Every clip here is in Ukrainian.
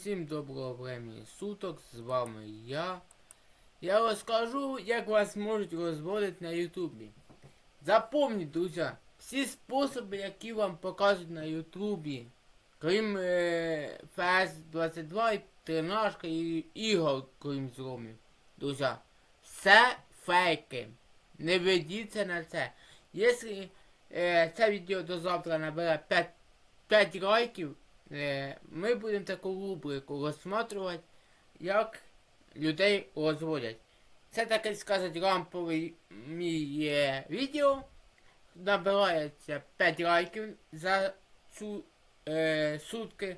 Всім доброго времени суток, з вами я. Я розкажу, як вас можуть розводити на Ютубі. Запомніть, друзі, всі способи, які вам показують на Ютубі, крім е, FS22 і 13 і ігор, крім зромів. Друзі, все фейки. Не ведіться на це. Якщо е, це відео до завтра набере 5, 5 лайків, ми будемо таку рубрику розсматривати, як людей розводять. Це таке сказати рамповий мій е, відео. Набирається 5 лайків за цю е, сутки.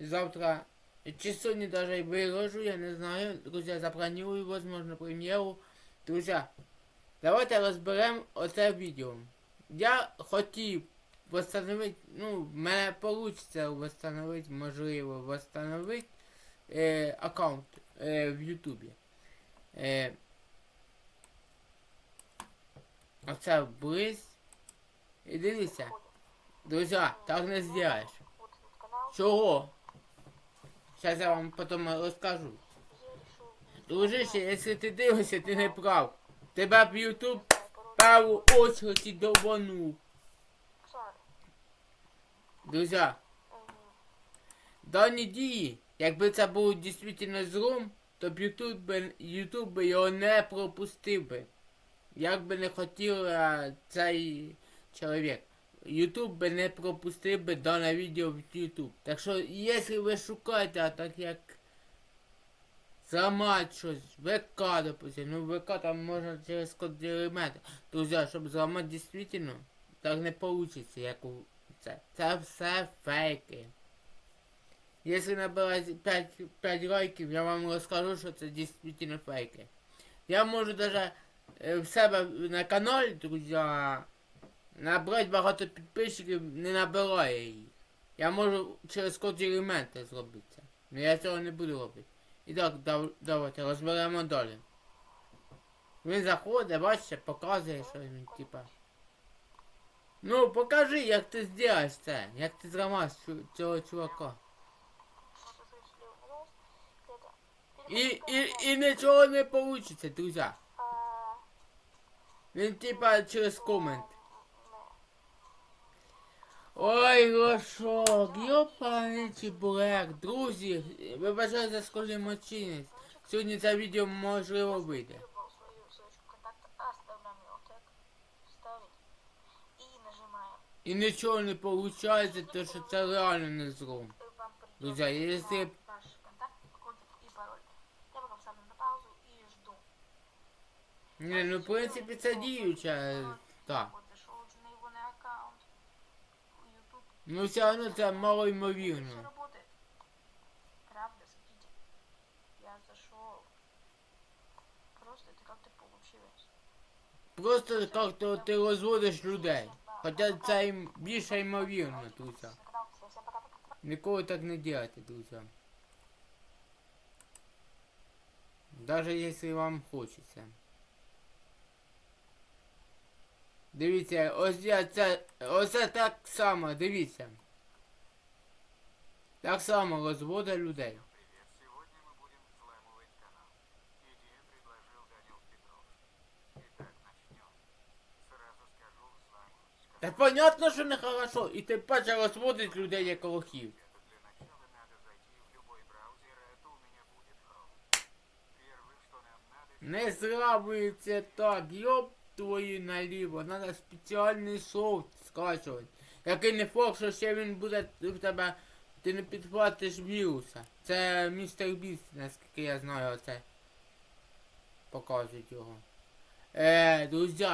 Завтра. Чи сьогодні навіть виложу, я не знаю. Друзі, запланую, возможно, прем'єру. Друзі, давайте розберемо оце відео. Я хотів восстановити, ну, в мене вийде восстановити, можливо, восстановити е, аккаунт е, в Ютубі. Е, оце близь. І дивіться, друзі, так не зробиш. Чого? Зараз я вам потім розкажу. Дружище, якщо ти дивишся, ти не прав. Тебе б Ютуб пару очередь довбанув. Друзі, дані дії, якби це був дійсно зром, то б Ютуб би, би його не пропустив би. Як би не хотів е, цей чоловік. Ютуб би не пропустив би дане відео в Ютуб. Так що, якщо ви шукаєте, а так як зламати щось, ВК, допустим, ну ВК там можна через код елементи. Друзі, щоб зламати дійсно, так не вийде, як у це. Це все фейки. Якщо набирати 5, 5 лайків, я вам розкажу, що це дійсно фейки. Я можу даже е, в себе на каналі, друзі, набрати багато підписчиків, не набираю її. Я можу через код елементи зробити це. Але я цього не буду робити. І так, дав- давайте розберемо далі. Він заходить, бачите, показує, що він, типа. Ну, покажи, як ти зробиш це, як ти зламаєш цього чувака. І, і, і нічого не вийде, друзі. Він типа через комент. Ой, лошок, йопаний блек, друзі, вибачаю за скажу емоційність. Сьогодні це відео можливо вийде. І нічого не виходить, то що це реально не зром. И вам придет Друзья, если- на ваш контакт, контакт и пароль. Я пока ставлю на паузу и жду. Ні, ну в принципі це діюча, так. На аккаунт. Ну все одно це мало ймовірно. Правда, смотрите. Я зашел. Просто это как-то получилось. Просто як-то ти розводиш людей. Хоча це більше ймовірно, друзі. Ніколи так не делайте, друзі. Даже якщо вам хочеться. Дивіться, ось я це. Оце так само, дивіться. Так само розводить людей. Та понятно, що не хорошо. І ти перше розводить людей як лохів. Не зрабується так, йоп твою наліво, надо спеціальний софт скачувати. Який не факт, що ще він буде в тебе, ти не підхватиш віруса. Це містер Біст, наскільки я знаю, оце показують його. Е, друзі,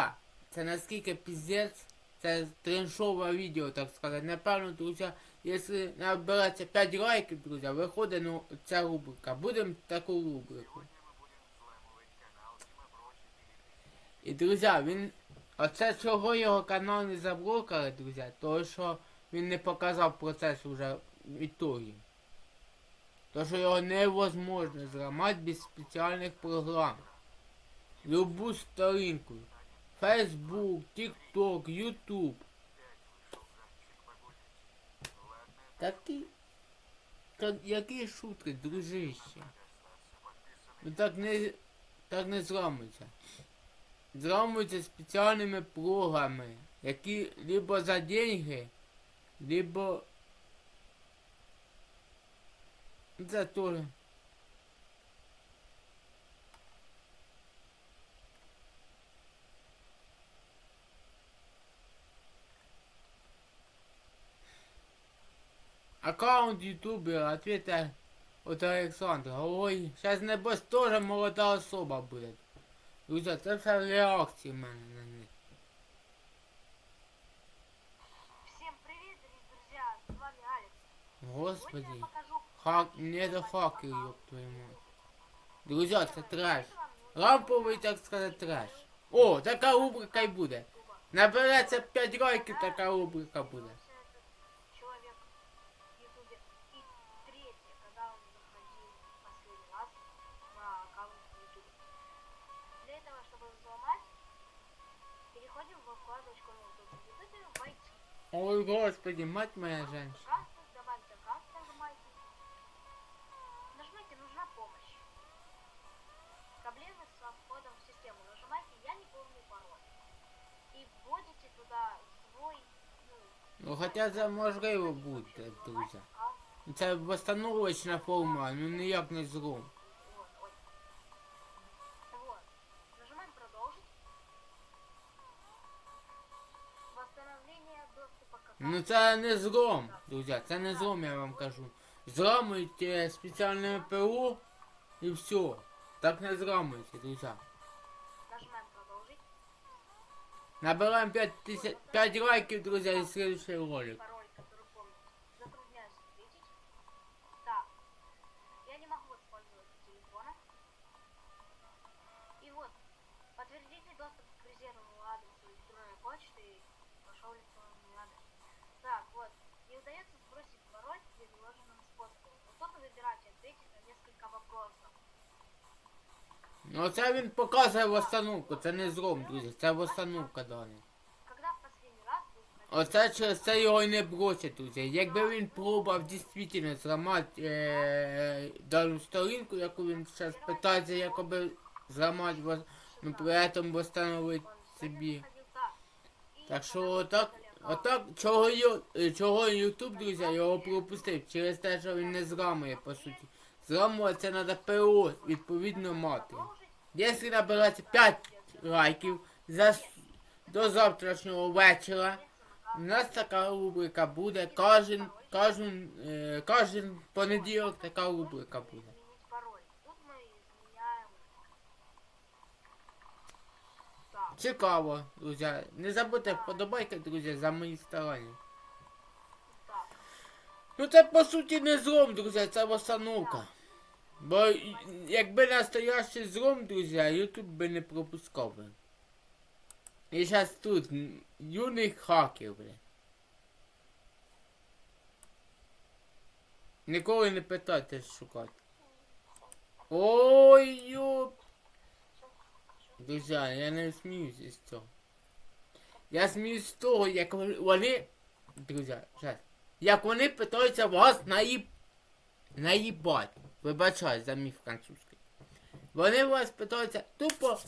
це наскільки піздець, це треншове відео, так сказати. Напевно, друзі, якщо набереться 5 лайків, друзі, виходить ну, ця рубрика. Будемо таку рубрику. Мы будем взламывать канал Дима Брочи 2000. І друзі, він. Оце чого його канал не заблокали, друзі, тому що він не показав процес уже в ітогі. То що його невозможно зламати без спеціальних програм. Любу сторінку. Facebook, TikTok, YouTube. Такий. Та які шутки, дружище? Ну так не. так не зламується. Зламуються спеціальними програми, які либо за деньги, либо. Це теж. Аккаунт ютубера, ответа от Олександра. Ой, зараз небось теж молода особа буде. Друзі, це все реакції в мене на них. Всем привет, дорогие друзья, с вами Алекс. Сегодня Господи. я покажу... Хак, не до хакер, ёб твою мать. Друзі, це треш. Ламповий, так сказати, треш. О, така рубрика й буде. Набереться 5 лайків, така рубрика буде. Ой, господи, мать моя женщина. Кастер, добавить аккаунт, нажимайте. Нажмите «Нужна помощь». Проблемы со входом в систему. Нажимайте «Я не помню пароль». И вводите туда свой, ну, Ну хоча це можливо буде, друзі. Це восстановочна форма, ну ніяк не злом. Ну це не злом, друзі, це не злом, я вам кажу. Зламуйте спеціальне ПО і все. Так не зламуйте, друзі. Нажимаем продолжить. Набираємо 5, тисяч, 5 лайків, друзі, і следующий ролик. Ну це він показує восстановку, це не злом, друзі, це восстановка далі. Оце через це його і не бросять, друзі. Якби він пробував дійсно зламати е, дану сторінку, яку він зараз питається якоби зламати, ну при этом встановити собі. Так що отак, отак, чого, ю, чого Ютуб, друзі, його пропустив, через те, що він не зламує, по суті. Зламувати це треба ПО, відповідно мати. Якщо набирається 5 лайків за, до завтрашнього вечора, у нас така рубрика буде, кожен, кожен, е, кожен понеділок така рубрика буде. Цікаво, друзі. Не забудьте вподобайки, друзі, за мої старання. Ну це по суті не злом, друзі, це восстановка. Бо якби настоящий злом, друзі, Ютуб би не пропускав би. І зараз тут м, юних хаків, бля. Ніколи не питайте шукати. Ой, юп. Друзі, я не сміюся з цього. Я сміюсь з того, як вони-. Друзі, зараз. Як вони питаються вас наїб... наїбать. Вибачай за мій французький. Вони вас питаються тупо,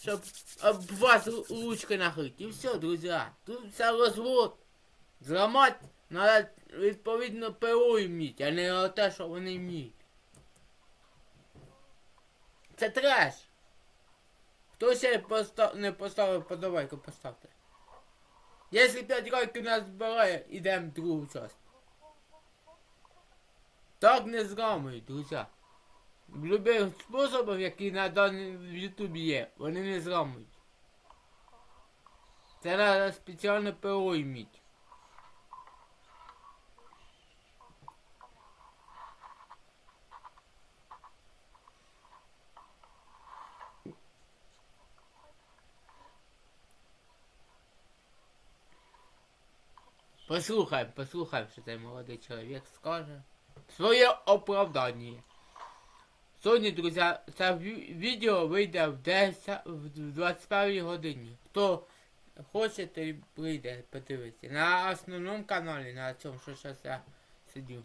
щоб об вас ручки нахити. І все, друзі. Тут все розвод. Зламати треба відповідно ПО вміти, а не те, що вони вміють. Це треш. Хто ще постав... не поставив, подавайку поставте. Якщо 5 років нас збирає, ідемо в другу частину. Так не зламують. Любих способів, які на даному в Ютубі є, вони не зламують. Це треба спеціально ПО вміти. Послухай, послухай, що цей молодий чоловік скаже своє оправдання. Сьогодні, друзі, це відео вийде в 21 годині. Хто хоче, то прийде подивитися. На основному каналі, на цьому, що зараз я сидю.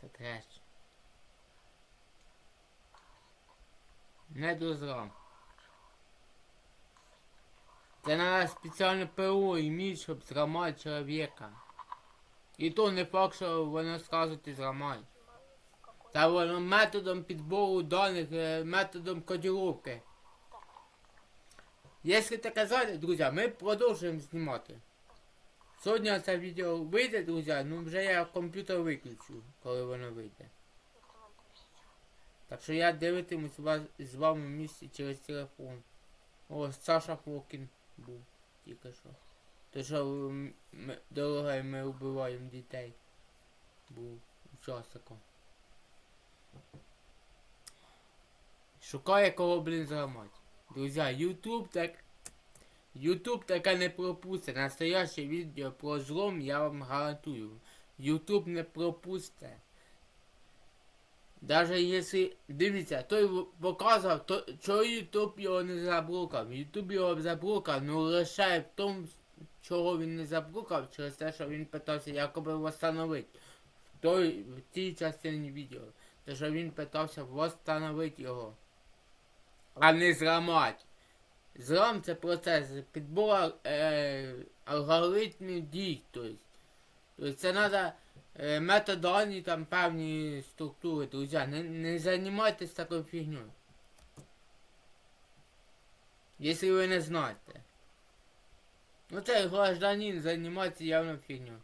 Це треш. Не дозрам. Це треба спеціальне ПО іміть, щоб зламати чоловіка. І то не факт, що воно сразу ти зламаєш. Та воно методом підбору даних, е, методом кодировки. Якщо так казати, друзі, ми продовжуємо знімати. Сьогодні це відео вийде, друзі, ну вже я комп'ютер виключу, коли воно вийде. Так що я дивитимусь вас, з вами в місті через телефон. О, Саша Фокін був тільки що. То що ми, дорога ми вбиваємо дітей. Був учасником. Шукає кого, блін, зламати. Друзі, YouTube так. YouTube таке не пропустить. Настояще відео про злом я вам гарантую. YouTube не пропусте. Даже якщо... Дивіться, той показав, то чого YouTube його не заблокав. YouTube його заблокав, ну лише в тому, чого він не заблокав, через те, що він питався якоби встановити. В той, в тій частині відео. Те, що він питався встановити його. А не зламати. Злам це процес підбору е, алгоритмів дій. Тобто. Тобто це треба метадані там певні структури, друзі. Не, не займайтесь такою фігньою. Якщо ви не знаєте. Ну цей гражданин займається явно фігньою.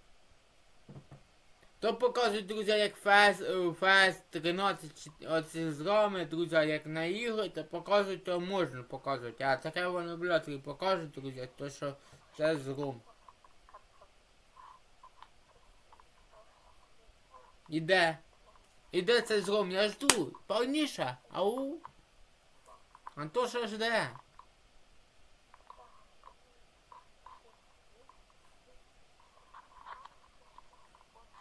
То показують, друзі, як фест, е, фест 13 чи- оці зрами, друзі, як на ігри, то показують, то можна показувати. А таке воно, блядь, і покажуть, друзі, то що це зром. Іде. Іде це зром, я жду. Повніше. Ау. Антоша жде.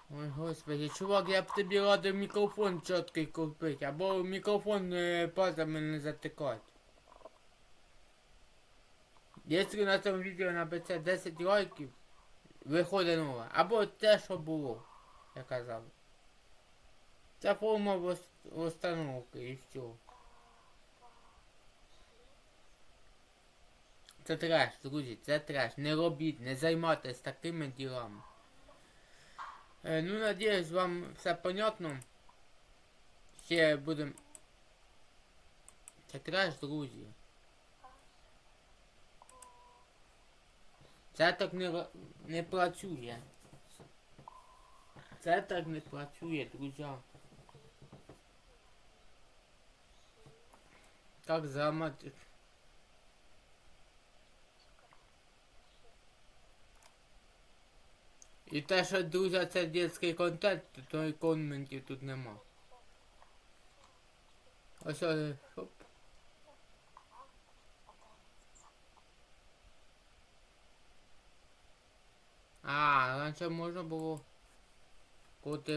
Ой, господи, чувак, я б тобі радив мікрофон чіткий купити, або мікрофон е, пазами не затикати. Якщо на цьому відео набереться 10 лайків, виходить нове. Або те, що було, я казав. Це форма вос- установки і все. Це треш, друзі, це треш. Не робіть, не займайтесь такими ділами. Е, ну, надіюсь, вам все понятно. Ще будем. Це треш, друзі. Це так не, не працює. Це так не працює, друзі. Как зламати? І те, що, друзі, це дитячий контент, то той коментів тут нема. Ось хоп. А, раніше можна було код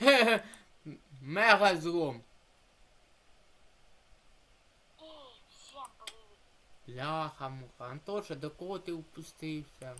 елемента. Мега злом. Ляха муха. Антоша, до кого ти впустився?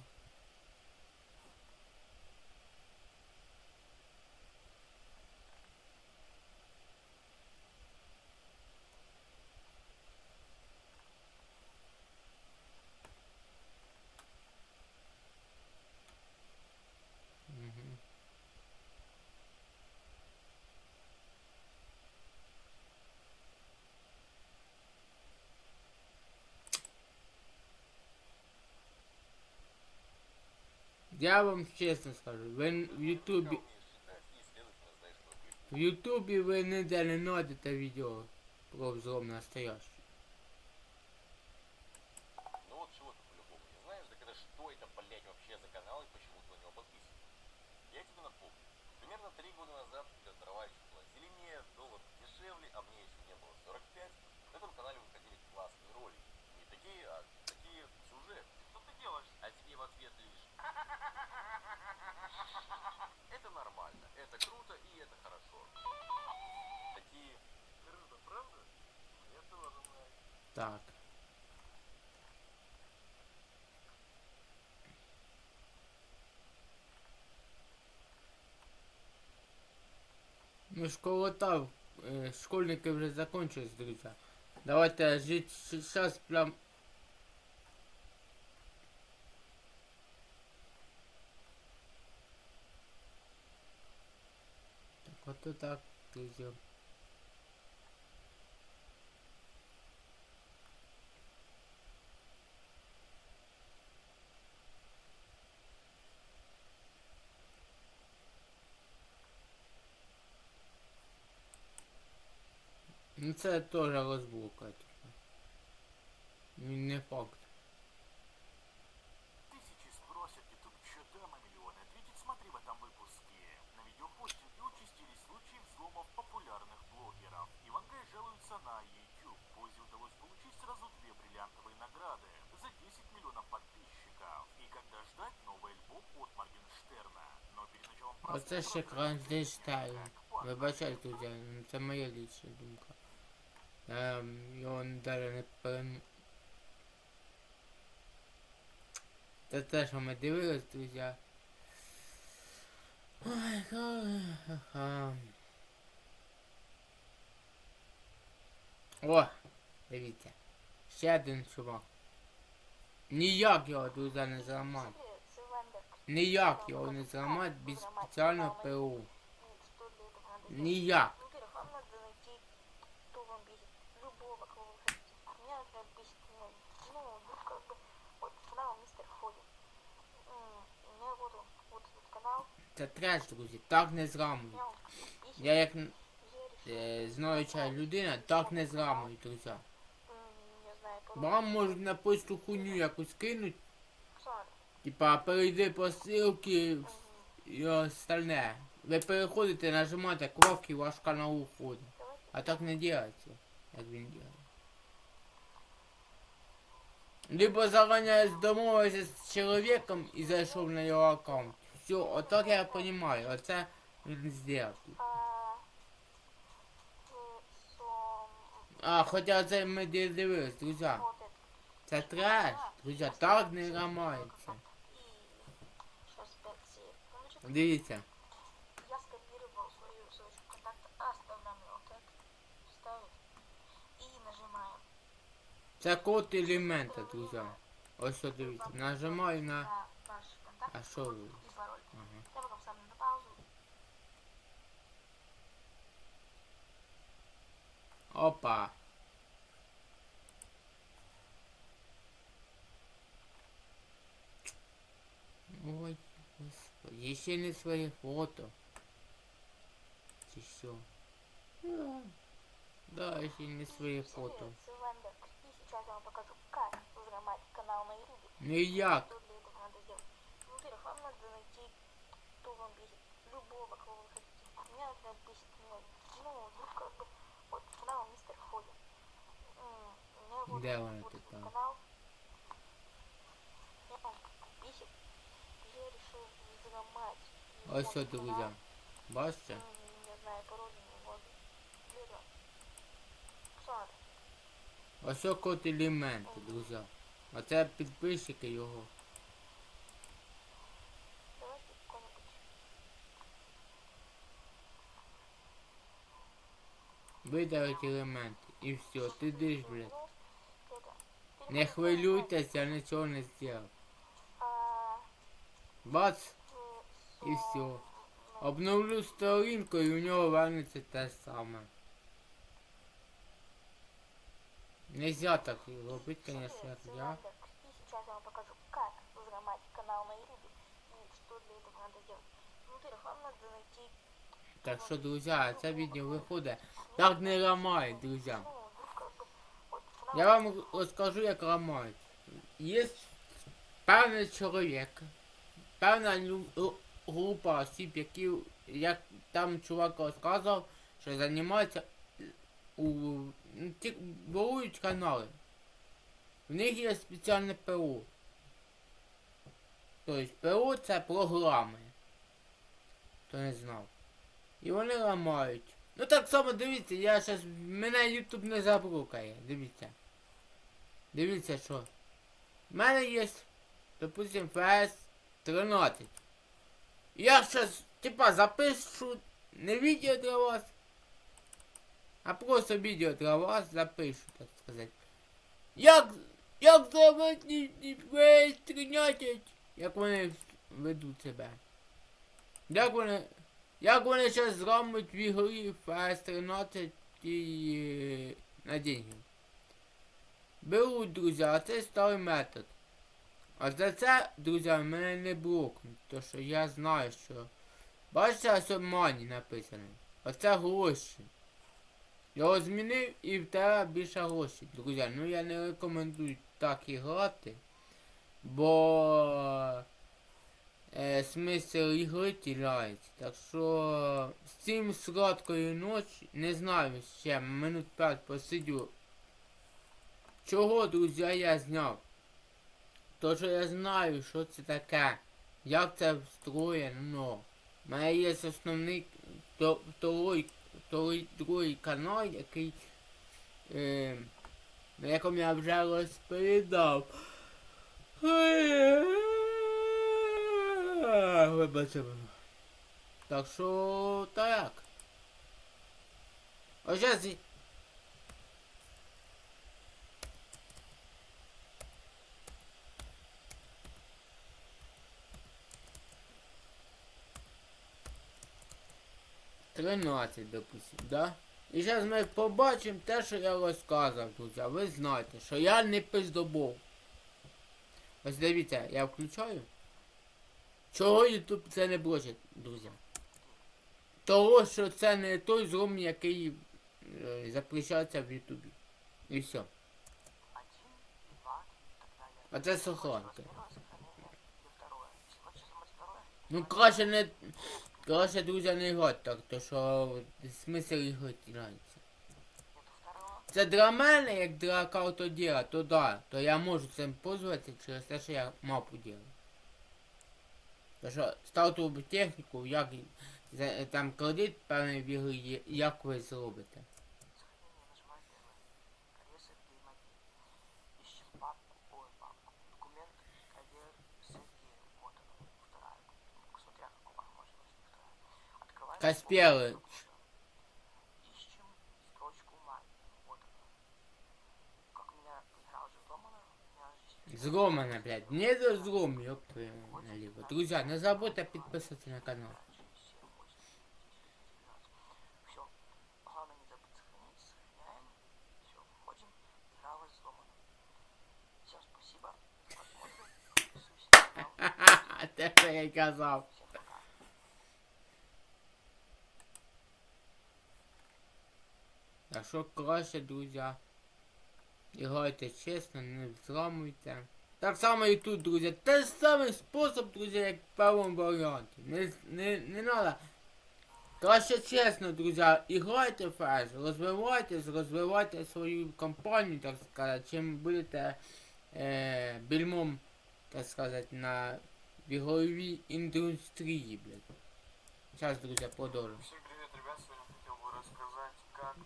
Я вам чесно скажу, ви в Ютубі. В Ютубі ви ніде не знайдете відео про взлом настоящий. Ну вот чего ты по-любому не знаешь, так это что это, блядь, вообще за канал и почему ты на него подписан? Я тебе напомню. Примерно три года назад, когда дрова еще платили мне, доллар дешевле, а мне еще не было 45, на этом канале Так. Ну школа там, е, школьники вже закончились, друзі. Давайте жить сейчас прям... Так, вот так, друзья. Ну це теж розбука, типа. Він не факт. Тысячи спросят, YouTube, что там, а миллионы ответить, смотри в этом выпуске. На видеохостинге участились случаи взломов популярных блогеров. Ивангай жалуется на YouTube. Позе удалось получить сразу две бриллиантовые награды за 10 миллионов подписчиков. И когда ждать новый альбом от Моргенштерна. Но перед началом Оце ще Кранштейн. Вибачайте, друзі, ну, це моя лічна думка. Ем, його навіть не перен... Це те, що ми дивились, друзі. Ой, ха. О, дивіться. Ще один чувак. Ніяк його, друзі, не зламати. Ніяк його не зламати без спеціального ПУ. Ніяк. Меня, например, бесит, ну, ну, ну, как бы, вот, канал Мистер Фоди. М, У меня вот он, вот этот канал. Це треш, друзі, так не зламують. Меня он бесит. Я як Я решил, е, знаюча людина, так не зламують, друзі. м, не знаю, Вам можуть на почту хуйню якусь кинуть, Оксана. типа перейди по ссылки Мгм. і остальне. Ви переходите, нажимаєте кнопки, ваш канал уходить. Давайте. А так не делается, як він делає. Либо заранее домовився з чоловіком і зайшов на його аккаунт. Все, отак я розумію, оце він зробив. А, хоча це ми дивились, друзі. это. Це треш, друзі, так не ламається. И. Дивіться. Це код елемента, друзі. Ось що дивіться. Нажимаю на. на наш контакт А що ви? и пароль. Ага. Я потом ставлю на паузу. Опа. Ой, господи, ще не своє фото. Чи що? Да. Да, ще не своє фото. Сейчас я вам покажу, как взломать канал на ютубе. Ніяк. Что для этого надо сделать? Ну, Во-первых, вам надо найти, кто вам бесит. Любого, кого вы хотите. Меня, например, бесит, ну, ну, ну, как бы, вот, канал Мистер Фоди. М, У меня вот, вот этот там? канал. Меня он бесит. Я решил взломать. Ось що, друзі. Бачите? Не знаю, пароль не могу. Для этого. Ось код елемента, друзі. А це підписчики його. Видалить елементи. І все, ти диш, блядь. Не переходите на хвилюйтесь, я нічого не зробив. Бац, і все. Обновлю сторінку і у нього вернеться те саме. Нельзя так робити, конечно, як Привет, я. Вендер. И сейчас я вам покажу, как взломать канал на ютубе и что для этого надо сделать. Ну, Во-первых, вам надо найти... Так що, друзі, це відео виходить. Так не ламають, друзі. Ну, ну, как бы, вот, канал- Я вам розкажу, як ламають. Є певний чоловік, певна лю- лю- група осіб, які, як там чувак розказував, що займаються у ворують канали. В них є спеціальне ПО. Тобто ПО це програми. Хто не знав. І вони ламають. Ну так само дивіться, я щас. Мене YouTube не забрукає. Дивіться. Дивіться що. У мене є, допустим, ФС 13. Я щас, типа, запишу не відео для вас, а просто відео для вас запишу, так сказати. Як, як весь 13, як вони ведуть себе. Як вони, як вони зараз зламують в ігрі ФС 13 і на деньги. Беруть, друзі, а це старий метод. А за це, друзі, мене не блокнуть, то що я знаю, що. Бачите, ось мані написано. Оце гроші. Його змінив і в тебе більше грошей, друзі. Ну я не рекомендую так і грати. Бо е, смисл ігри тіряється. Так що всім сладкої ночі. Не знаю ще, минут 5 посидю. Чого, друзі, я зняв? То що я знаю, що це таке. Як це встроєно. У мене є основний то- второй, той другий канал, який е, на якому я вже розповідав. Вибачте. Так що так. Ось я 13, допустим, да? І зараз ми побачимо те, що я розказав, друзі. Ви знаєте, що я не пиздобов. Ось дивіться, я включаю. Чого YouTube це не блочить, друзі? Того, що це не той зрум, який е, запрещається в Ютубі. І все. А це сохранка. Ну краще не... Краще, дуже не год, так, то що смисл його нету. Це для мене, як для картоділа, то да, то я можу цим пользуватися через те, що я мапу ділю. То що стартову техніку, як там кредит певний в як ви зробите. Открываем. Касперович. Ищем строчку мать. Вот она. Как у меня игра уже взломана, у меня здесь Зломана, блядь. Не до злом, ёб твою наліво. Друзі, не забудьте підписатися на канал. Все. Главное не забыть Так що краще, друзі. Грайте чесно, не взламуйте. Так само і тут, друзі. Те самий спосіб, друзі, як в першому варіанті. Не, не, не надо. Краще чесно, друзі, і грайте фреш, розвивайтесь, розвивайте свою компанію, так сказати, чим будете е, більмом, так сказати, на біговій індустрії, блядь. Зараз, друзі, продовжу.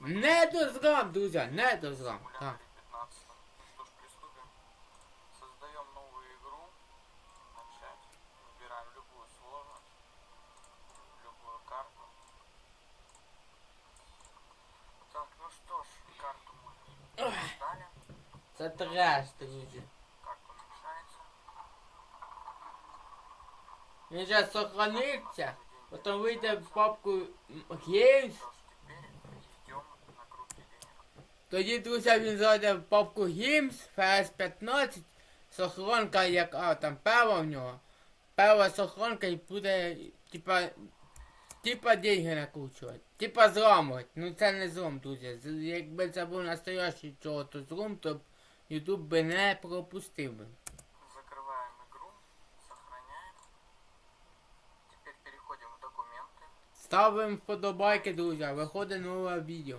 Не дозрам, друзі, не дозрам. Так. симуляторе 15. Что ж, приступим. Создаем новую игру. Начать. Выбираем любую сложность. Любую карту. Так, ну что ж, карту мы создали. Це треш, друзі. Карта уменьшается. Він зараз сохраниться, потім вийде в папку Games, Что ж, теперь перейдем на круги денег. Тоді, друзі, він зайде в папку Games, FS15, сохранка як, а, там перва в нього. Перва сохранка і буде, типа, типа деньги накручувати. Типа зламувати. Ну це не злом, друзі. Якби це був настоящий чого то злом, то YouTube би не пропустив би. Закрываем игру, сохраняем. Теперь переходим в документы. Ставимо вподобайки, друзі, виходить нове відео.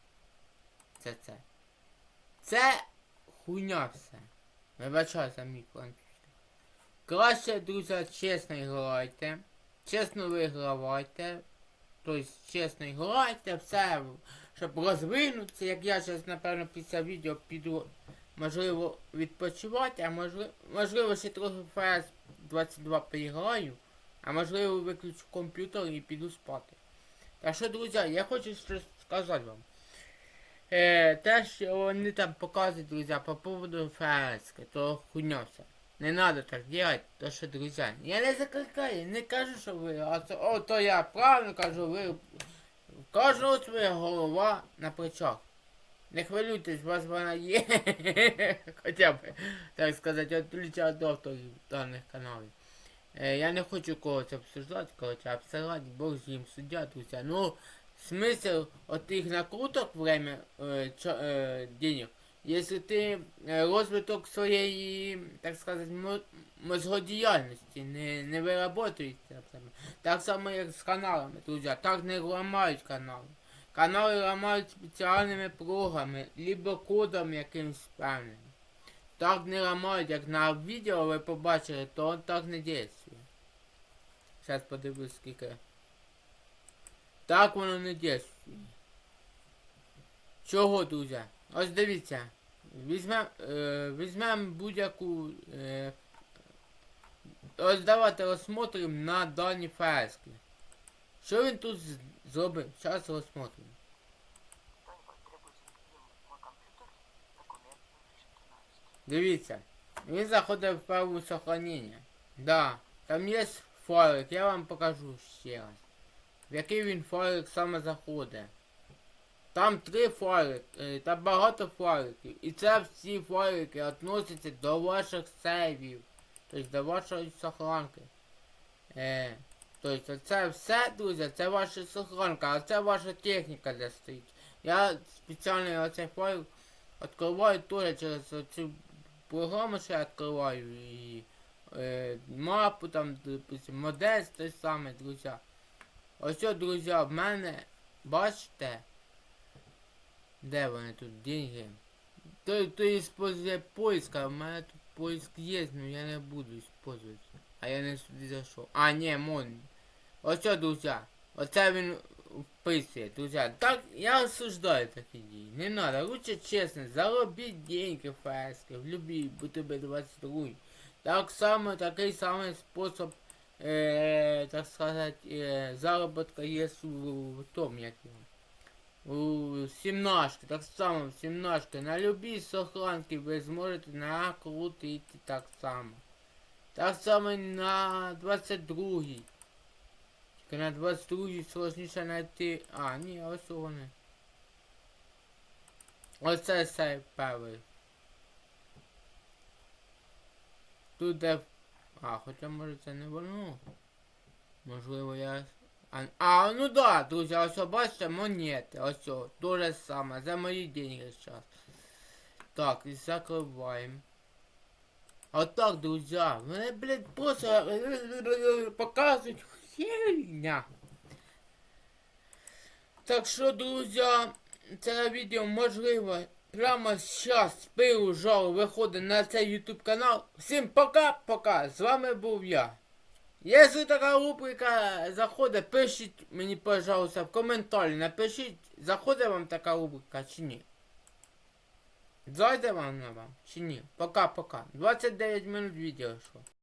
хуйня все. Вибачаю за мій план. Краще, друзі, чесно грайте. Чесно вигравайте. Тобто, чесно грайте, все, щоб розвинутися, як я зараз, напевно, після відео піду, можливо, відпочивати, а можливо, можливо ще трохи ФС 22 поіграю, а можливо виключу комп'ютер і піду спати. Так що, друзі, я хочу щось сказати вам. Е, те, що вони там показують, друзі, по поводу ФС, то хуйня. Не надо так делать, то що, друзі, я не закликаю, не кажу, що ви, а це, о, то я правильно кажу, ви, кожного своя голова на плечах. Не хвилюйтесь, у вас вона є, хоча б, так сказати, відключа від авторів даних каналів. Е, я не хочу когось обсуждати, короче, обсирати, Бог з ним суддя, друзі. Ну, смысл от их накруток время э, чо, э, денег, если ты э, розвиток своєї, так сказати, мо- мозгодіяльності не, не виработуєте. Так само, як з каналами, друзі. Так не ламають канали. Канали ламають спеціальними прогами, либо кодом якимсь певним. Так не ламають, як на відео ви побачили, то так не дійствує. Зараз подивлюсь скільки. Так воно не дійствує. Чого, друзі? Ось дивіться. Візьмем, е, візьмем будь-яку. Е, ось давайте розсмотрим на дані фрески. Що він тут зробив? Зараз розсмотрим. Кто-нибудь требуется мой компьютер, документ 2013. Дивіться. Він заходить в праву сохранення. Да. Там є файлик, я вам покажу ще раз. В який він файлик саме заходить. Там три файлики, там багато файликів. І це всі файлики відносяться до ваших сейвів. Тобто до вашої сохранки. Е, тобто це все, друзі, це ваша сохранка, а це ваша техніка де стоїть. Я спеціально оцей файл відкриваю теж через цю програму, що я відкриваю і е, мапу там, допустим, модель той самий, друзі. Ось, друзі, в мене, бачите, де вони тут деньги? То, то использує поиск, а в мене тут поиск є, но я не буду использовать. А я не сюди зайшов. А, ні, мон. Ось, друзі, оце він вписує, друзі. Так, я осуждаю такі дії. Не надо, лучше чесно, заробіть деньги в ФСК, в любій БТБ-22. Так само, такий самий спосіб, е, так сказати, е, заробітка є у, в тому, як. У сімнашки, так само в сімнашки. На любій сохранці ви зможете накрутити так само. Так само на 22-й. Тільки на 22-й сложніше знайти. А, ні, ось вони. Оце сейф перший. Тут де... А, хоча може це не воно. Можливо я... А, а ну да, друзі, ось бачите, монети, ось о, то же саме, за мої деньги зараз. Так, і закриваємо. Отак, друзі, мене, блядь, просто показують херня. Так що, друзі, це відео можливо прямо зараз пилу жару виходить на цей YouTube канал. Всім пока-пока, з вами був я. Якщо така рубрика заходить, пишіть мені, пожалуйста, в коментарі напишіть, заходить вам така рубрика чи ні. Зайде вам на вам чи ні. Пока-пока. 29 минут відео йшло.